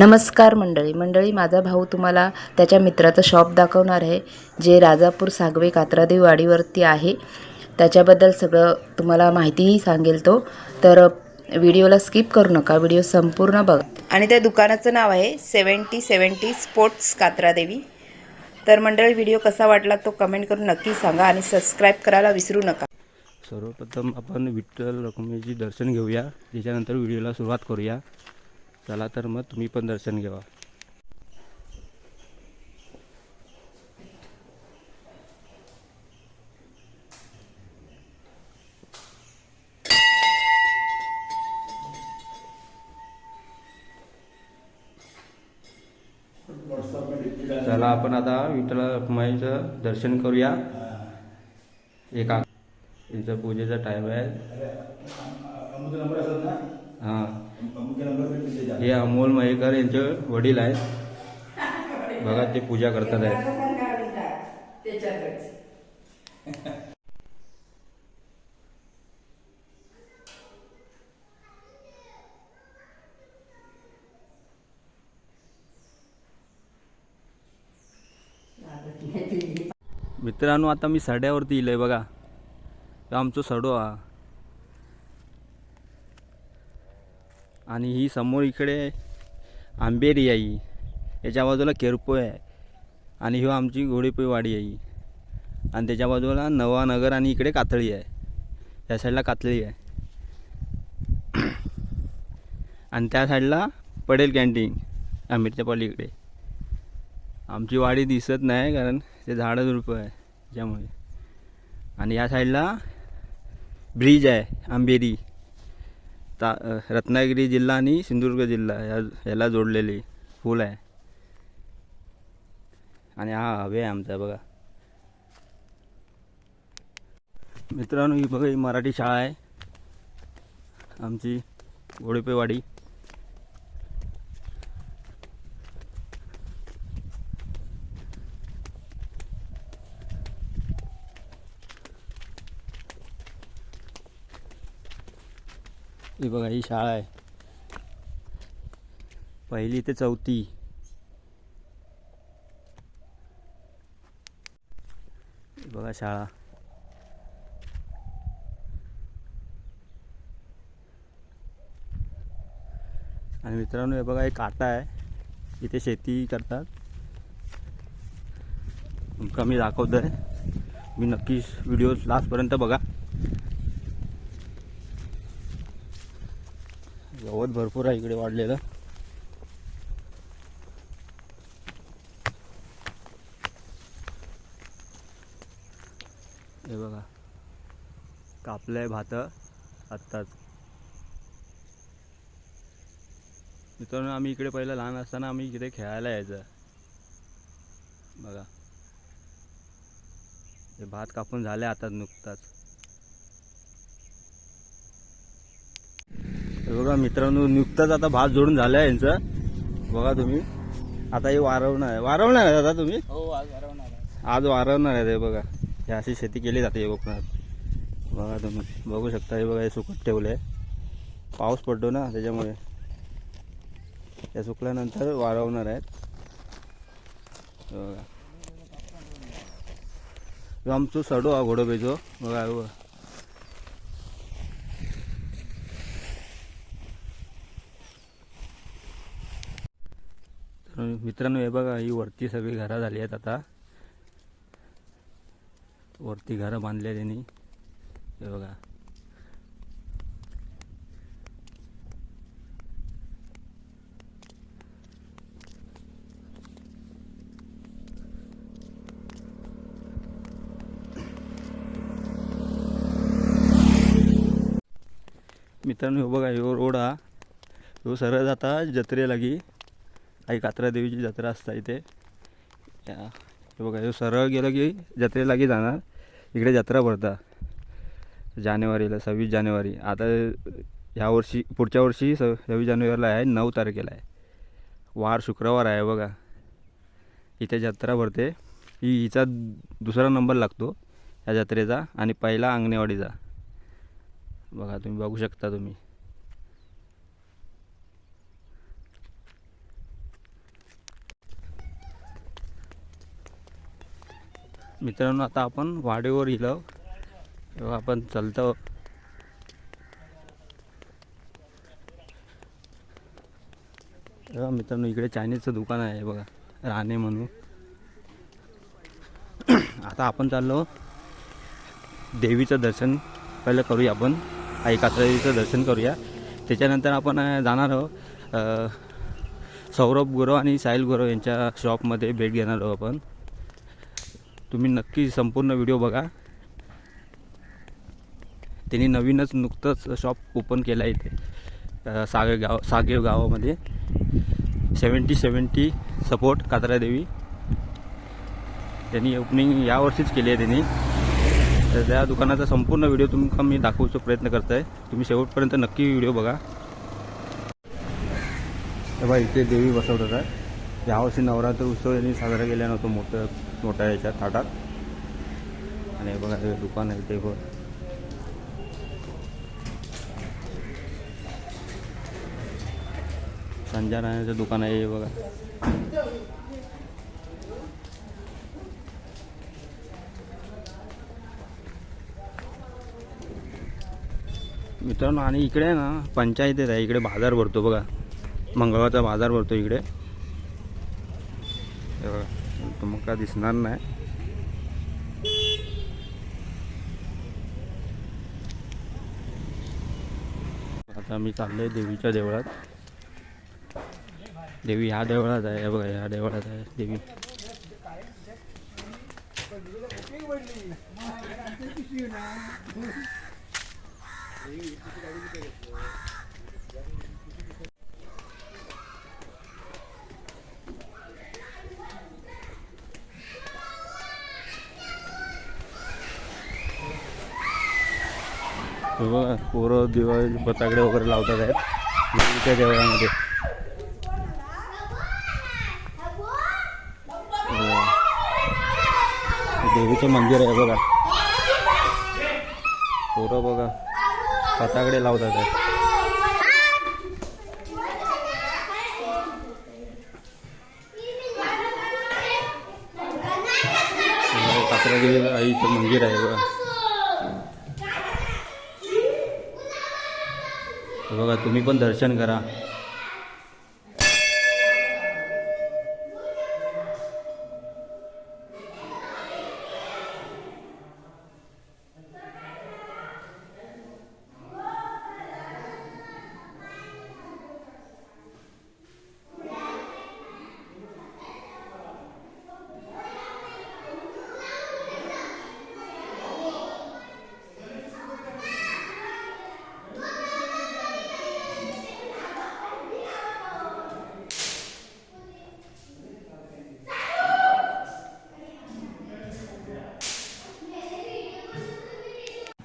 नमस्कार मंडळी. मंडळी माझा भाऊ तुम्हाला त्याच्या मित्राचं शॉप दाखवणार आहे जे राजापूर सागवे कात्रादेवी वाडीवरती आहे. त्याच्याबद्दल सगळं तुम्हाला माहितीही सांगेल तो. तर व्हिडिओला स्किप करू नका व्हिडिओ संपूर्ण बघा. आणि त्या दुकानाचं नाव आहे सेवन्टी सेवन्टी स्पोर्ट्स कात्रादेवी. तर मंडळी व्हिडिओ कसा वाटला तो कमेंट करून नक्की सांगा आणि सबस्क्राईब करायला विसरू नका. सर्वप्रथम आपण विठ्ठल रखुमाईची दर्शन घेऊया. त्याच्यानंतर व्हिडिओला सुरुवात करूया. चला तर मग तुम्ही पण दर्शन घेवा चला आपण आता विठ्ठल दर्शन करूया एका यांचा पूजेचा टाईम आहे हां हे अमोल मयेकर यांचे वडील आहेत. बघा ते पूजा करतात आहेत. मित्रांनो आता मी सड्यावरती इलंय बघा. तो आमचो सडो हा. आणि ही समोर इकडे आंबेरी आहे याच्या बाजूला केरपो आहे. आणि ही आमची घोडेपोईवाडी आहे आणि त्याच्या बाजूला नवानगर आणि इकडे कातळी आहे. त्या साईडला कातळी आहे. आणि त्या साईडला पडेल कॅन्टीन. आंबेरच्या पलीकडे आमची वाडी दिसत नाही कारण ते झाडं झुडपं आहे त्याच्यामुळे आणि या साईडला ब्रिज आहे आंबेरी. ता रत्नागिरी जिल्हा आणि सिंधुदुर्ग जिल्हा या याला जोडलेली पूल आहे. आणि हा हवे आहे आमचा बघा. मित्रांनो ही बघा ही मराठी शाळा आहे. आमची घोडेपेवाडी ही बघा ही शाळा आहे. पहिली ते चौथी. बघा शाळा. आणि मित्रांनो हे बघा एक काटा आहे. इथे शेती करतात. कमी दाखवतोय. मी नक्कीच व्हिडिओ लास्टपर्यंत बघा. गवत भरपूर आहे इकडे वाढलेलं. हे बघा. कापलंय भात आत्ताच. मित्रांनो आम्ही इकडे पहिलं लहान असताना आम्ही इकडे खेळायला यायचं. बघा. हे भात कापून झाले आता नुकताच. हे बघा मित्रांनो नुकताच आता भात जोडून झालं आहे यांचं. बघा तुम्ही. आता हे वारवणार आहे. वारवणार आहे दादा तुम्ही? हो आज वारवणार आज वारवणार आहे हे बघा. हे अशी शेती केली जाते कोकणात. बघा तुम्ही. बघू शकता हे बघा हे सुकत ठेवलं आहे पाऊस पडतो ना त्याच्यामुळे. त्या सुकल्यानंतर वारवणार आहेत. बघा. आमचो सडो हा घोडोबेचो बघा हे बघा तर मित्रांनो हे बघा ही वरती सगळी घरं झाली आहेत आता. वरती घरं बांधल्या त्यांनी. हे बघा. मित्रांनो हे बघा ह्यो रोड हा. ह्यो सरळ जाता जत्रेलागी. काही कात्रा देवीची जत्रा असता इथे. हे बघा सरळ गेलं की जत्रेला की जाणार. इकडे जत्रा भरता. जानेवारीला सव्वीस जानेवारी. आता ह्या वर्षी पुढच्या वर्षी स सव्वीस जानेवारीला आहे नऊ तारखेला आहे. वार शुक्रवार आहे बघा. इथे जत्रा भरते. ही हिचा दुसरा नंबर लागतो या जत्रेचा. आणि पहिला अंगणेवाडीचा. बघा तुम्ही बघू शकता तुम्ही. मित्रांनो आता आपण वाडेवर इलो तेव्हा आपण चालतो. तेव्हा मित्रांनो इकडे चायनीजचं दुकान आहे बघा राणे म्हणून. आता आपण चाललो देवीचं दर्शन. पहिलं करूया आपण. आई दर्शन करूया. त्याच्यानंतर आपण जाणार आहोत. सौरभ गुरव आणि साहिल गुरव यांच्या शॉपमध्ये भेट घेणार आहोत आपण. तुम्ही नक्की संपूर्ण व्हिडिओ बघा. त्यांनी नवीनच नुकतंच शॉप ओपन केला आहे इथे. अं, सागे गाव सागेव गावामध्ये. सेवन्टी सेवन्टी सपोर्ट कात्रादेवी त्यांनी ओपनिंग यावर्षीच केली आहे त्यांनी. तर त्या दुकानाचा संपूर्ण व्हिडिओ तुमका मी दाखवण्याचा प्रयत्न करत आहे तुम्ही शेवटपर्यंत नक्की व्हिडिओ बघा. तेव्हा इथे देवी बसवतात. होता यावर्षी नवरात्र उत्सव यांनी साजरा केला नव्हतो मोठं. मोठ्या याच्यात थाटात. आणि हे बघा हे दुकान आहे ते बघ संजय राण्याचं दुकान आहे हे बघा. मित्रांनो आणि इकडे आहे ना पंचायतीत आहे. इकडे बाजार भरतो बघा. मंगळवारचा बाजार भरतो इकडे हे बघा काय दिसणार नाही. आता मी चाललोय देवीच्या देवळात. देवी ह्या देवळात आहे बघा ह्या देवळात आहे देवी. हे बघा पोरं दिवाळी फटाकडे वगैरे लावतात आहेत. देवीच्या देवळामध्ये. देवीचं मंदिर आहे बघा. पोरं बघा फटाकडे लावतात आहेत. आईचं मंदिर आहे बघा. बघा तुम्ही पण दर्शन करा.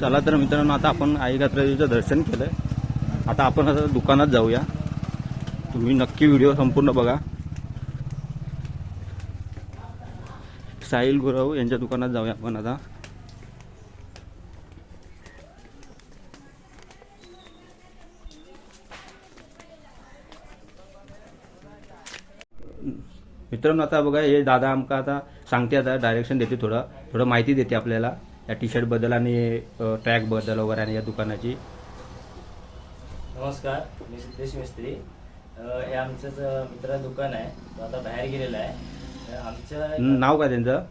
चला तर मित्रांनो आता आपण आई गात्रदेवीचं दर्शन केलं आता आपण आता दुकानात जाऊया. तुम्ही नक्की व्हिडिओ संपूर्ण बघा. साहिल गुरव यांच्या दुकानात जाऊया आपण आता. मित्रांनो आता बघा हे दादा आमका आता सांगते आता डायरेक्शन देते थोडं. थोडं माहिती देते आपल्याला. या टी शर्टबद्दल आणि ट्रॅकबद्दल वगैरे आणि या दुकानाची. नमस्कार मी सिद्धेश मिस्त्री. हे आमचंच अ, मित्र दुकान आहे. तो आता बाहेर गेलेला आहे. अ, आमच्या नाव काय त्यांचं?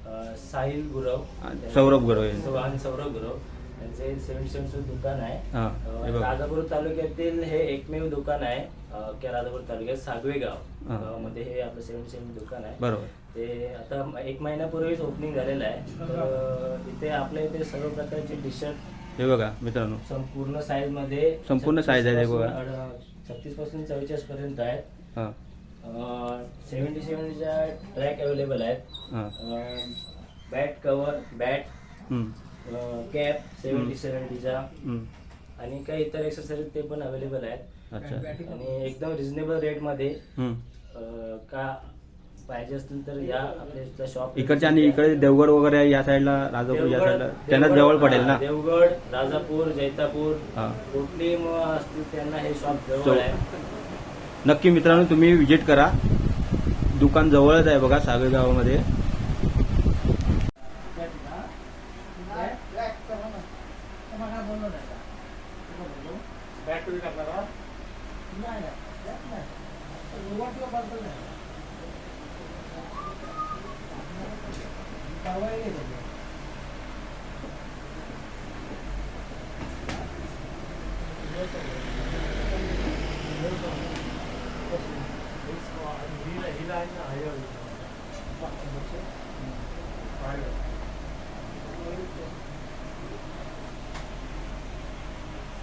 साहिल गुरव. सौरभ गुरव आणि सौरभ गुरव. यांचे सेवन सेवनचं दुकान आहे. हां बघा. राजापूर तालुक्यातील हे एकमेव दुकान आहे. अ, की राजापूर तालुक्यात सागवे गाव. गावामध्ये हे आपलं सेवन सेवन दुकान आहे. बरोबर. ते आता एक महिन्यापूर्वीच ओपनिंग झालेलं आहे. तर इथे आपल्या इथे सर्व प्रकारचे टी शर्ट हे बघा मित्रांनो. संपूर्ण साईजमध्ये संपूर्ण size आहे बघा. छत्तीसपासून चव्वेचाळीस पर्यंत आहेत. हां. सेव्हन्टी सेव्हन्टीच्या ट्रॅक अवेलेबल आहेत. हां. Bat cover bat hmm, cap seventy सेव्हन्टीचा. आणि काही इतर एक्सरसाइज ते पण अवेलेबल आहेत. अच्छा. आणि एकदम रिझनेबल रेटमध्ये हम्म. अं, का पाहिजे असतील तर या आपल्या शॉप इकडच्या आणि इकडे देवगड वगैरे या साईडला राजापूर या साईडला त्यांना जवळ पडेल ना? देवगड राजापूर जैतापूर हां. कुठली मग असतील त्यांना हे शॉप जवळ आहे. नक्की मित्रांनो तुम्ही विजिट करा. दुकान जवळच आहे बघा सागेगावामध्ये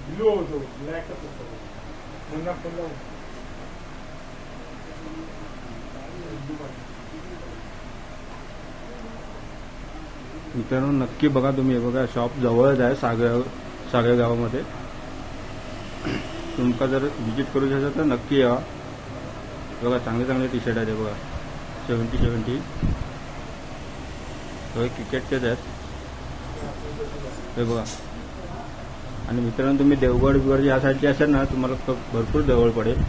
ब्लू होतो ब्लॅकच होतो पुन्हा पुन्हा मित्रांनो नक्की बघा तुम्ही. बघा शॉप जवळच आहे सागर सागर गावामध्ये. तुमका जर विजिट करू असेल तर नक्की या. बघा चांगले चांगले टी शर्ट आहेत हे बघा. सेवन्टी सेवन्टी सगळे क्रिकेटचेच आहेत. हे बघा. आणि मित्रांनो तुम्ही देवगड बिवड या साईडचे असाल ना तुम्हाला भरपूर जवळ पडेल.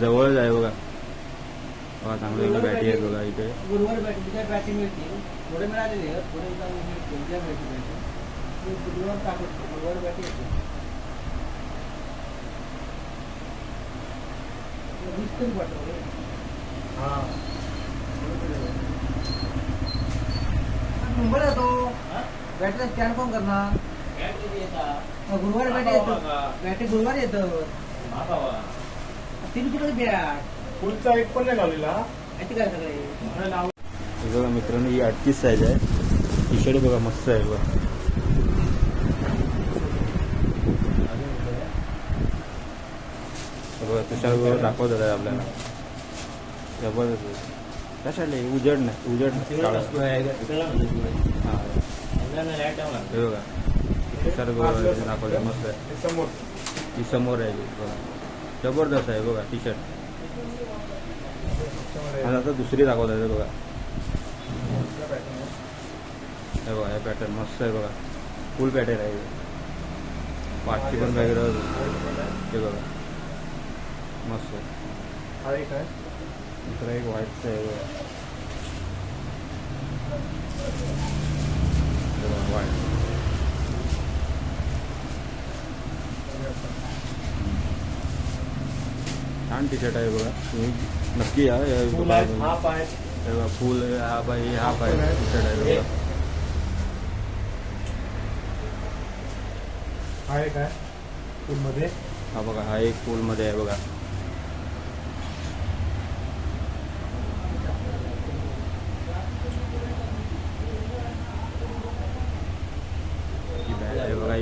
जवळच आहे बघा. बघा चांगली चांगले बॅटी आहे बघा इथे. थोडे आहेत थोडे जाऊन मिळतील त्या बॅटी मिळतील मी बुधवार टाकतो गुरुवार बॅटी येते वीस तरी पाठवले हा मुंबईला येतो बॅटरीचा स्टँड कोण करणार गुरुवारी बॅटी येतो बॅटी गुरुवारी येतं तिने कुठे बॅट पुढचा एक पण नाही लावलेला माहिती काय सगळे लाव हे बघा मित्रांनो ही अडतीस साईज आहे टी शर्ट बघा मस्त आहे बघा हे बघा तुषार बरोबर दाखवत आहे आपल्याला. जबरदस्त. आहे. कशाला उजेड नाही. उजेड नाही. हे. बघा. तुषार बरोबर दाखवलं मस्त. आहे समोर ही समोर आहे. बघा. जबरदस्त आहे बघा. टी शर्ट आणि आता दुसरी दाखवत आहे बघा. हे बघा हे पॅटर्न मस्त आहे बघा. फुल पॅटर्न आहे. हे. पाचशे पण वगैरे हे बघा. मस्त. हा एक आहे. दुसरा एक हे बघा. व्हाईट छान टी शर्ट आहे बघा. तुम्ही नक्की या या फुल आहे. हाफ आहे हे बघा फुल आहे हाफ आहे हे हाफ आहे. टी शर्ट आहे बघा. हा एक आहे. फुलमध्ये. हा बघा हा एक फुलमध्ये आहे बघा ही बॅट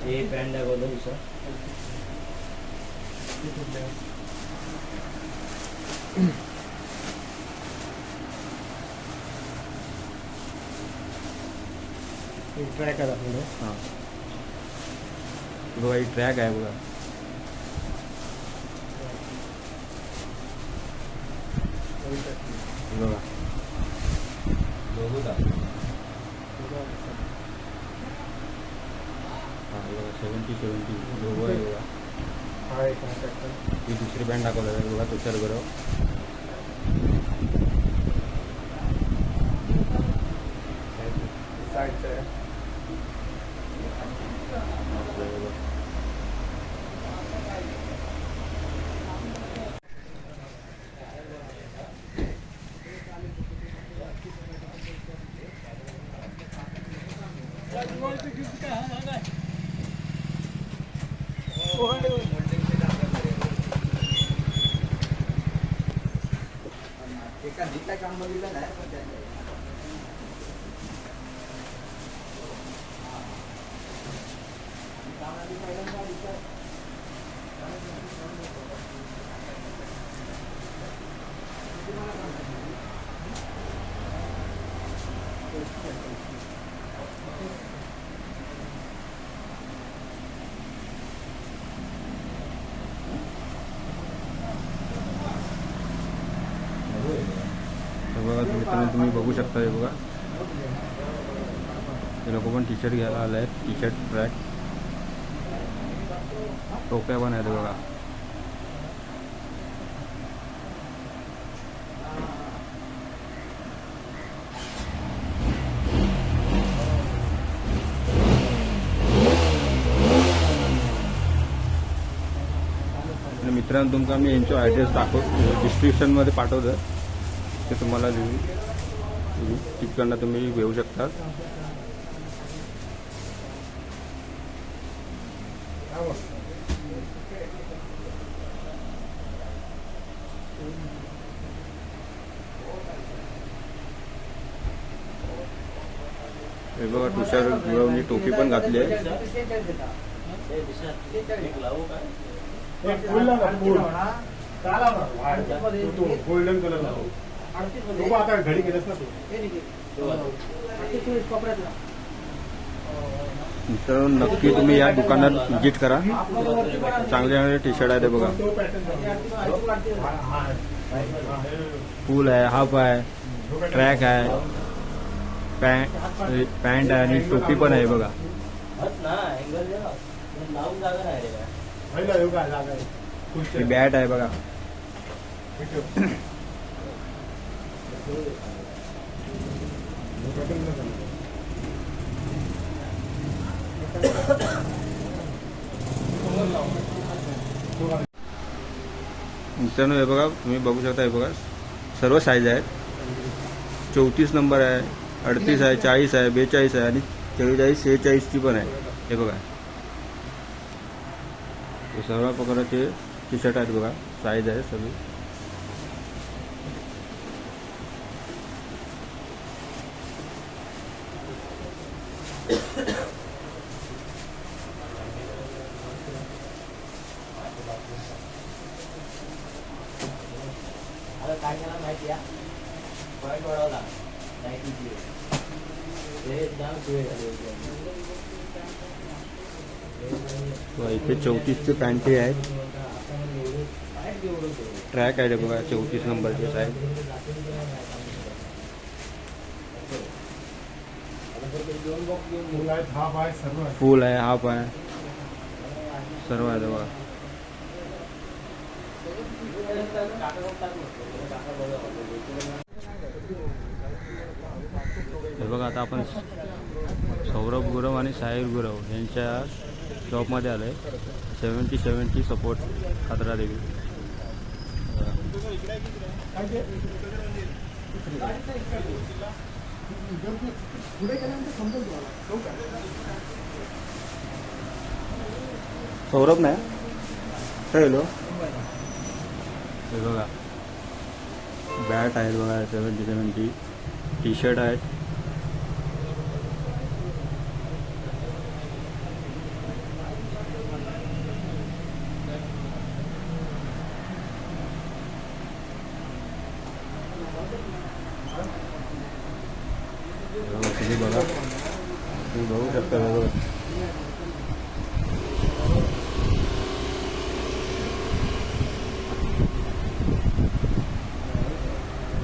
हे पॅन्ट दाखवलं दुसरं ट्रॅक आहे आपल्याकडे हां. बघा ही ट्रॅक आहे बघा. बघा. सेवन्टी सेवन्टी आहे बघा हा एक दुसरी बँड दाखवलं बघा तुषार बरोबर एका काय काम बघितलं नाही पण त्याचं मित्रांनो तुम्ही बघू शकता हे बघा. हे लोक पण टी शर्ट घ्यायला आले आहेत टी शर्ट ट्रॅक टोप्या पण आहेत बघा. आणि मित्रांनो तुमका मी यांचो ॲड्रेस दाखव डिस्क्रिप्शनमध्ये पाठवतो ते तुम्हाला लिहून तिकडनं तुम्ही घेऊ शकता. हे बघा तुषार गुरवणी टोपी पण घातली आहे. हे विशाल, लावू गोल्डन कलर लावू. तो आता घडी गेलास ना तू मित्रांनो नक्की तुम्ही या दुकानात व्हिजिट करा चांगले चांगले टी शर्ट आहे ते बघा. फुल आहे हाफ आहे ट्रॅक आहे पॅन्ट पॅन्ट आहे आणि टोपी पण आहे बघा. बॅट आहे बघा हे ठेव. पॅटर्न नाही झालं. तो घाल. मित्रांनो हे बघा तुम्ही बघू शकता हे बघा सर्व साईज आहेत. चौतीस नंबर आहे अडतीस आहे चाळीस आहे बेचाळीस आहे आणि चव्वेचाळीस शेहेचाळीसची पण आहे. हे बघा. सर्व प्रकारचे टी शर्ट आहेत बघा. साईज आहे सगळी आता काय केलं माहिती आहे पॉईंट वाढवला नाईटीची ते जाम सुळे झाले होते. व इथे चौतीसचे पॅन्टी आहेत. ट्रॅक आहे बघा चौतीस नंबरचे साहेब. फुल आहे आहे हाफ आहे. सर्व आहे बघा. बघा आता आपण सौरभ गुरव आणि साहिर गुरव यांच्या शॉपमध्ये आलो आहे सेवन्टी सेवन्टी सपोर्ट खात्रा देवी. सौरभ नाही? हॅलो हे बघा. बॅट आहेत बघा सेवन्टी सेवन्टी टी शर्ट आहेत. तुम्ही बघा तुम्ही बघू शकता हे बघा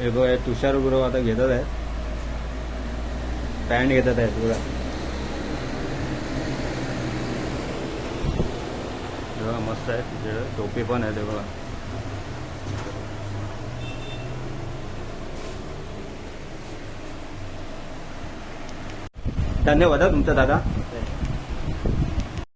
हे बघा तुषार गुरव आता घेतात आहेत. पॅन्ट घेतात आहेत बघा. हे बघा मस्त आहे तिथे टोपी पण आहे ते बघा. धन्यवाद तुमचा दादा.